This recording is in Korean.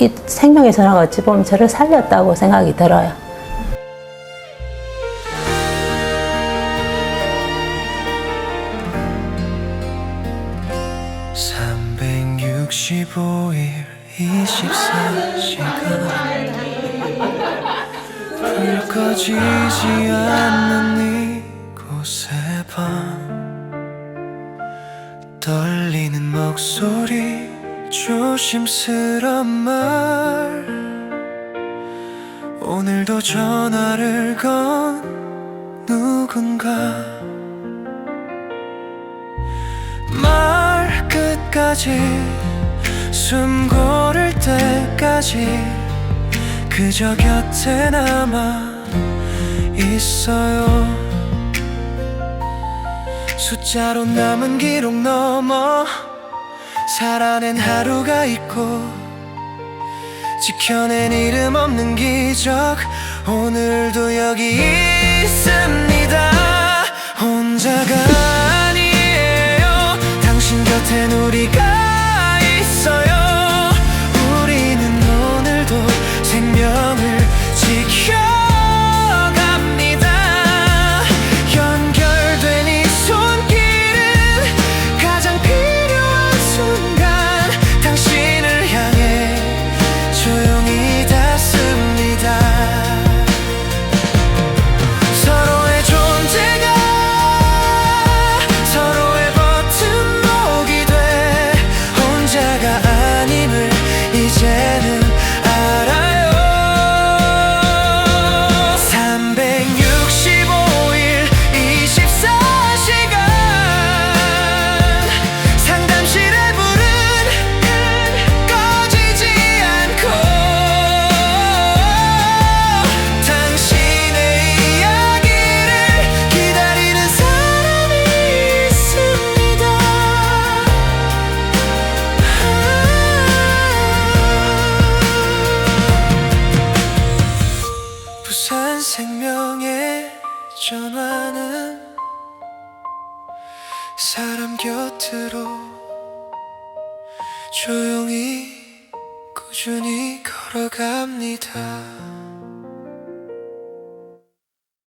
이 생명의 전화가 어찌 보면 저를 살렸다고 생각이 들어요. 삼백육십오 일 24시간 불 꺼지지 않는 이곳의 밤 떨리는 목소리 조심스런 말. 오늘도 전화를 건 누군가? 말 끝까지 숨 고를 때까지 그저 곁에 남아 있어요. 숫자로 남은 기록 넘어 살아낸 하루가 있고 지켜낸 이름 없는 기적 오늘도 여기 있습니다. 혼자가 생명의 전화는 사람 곁으로 조용히 꾸준히 걸어갑니다.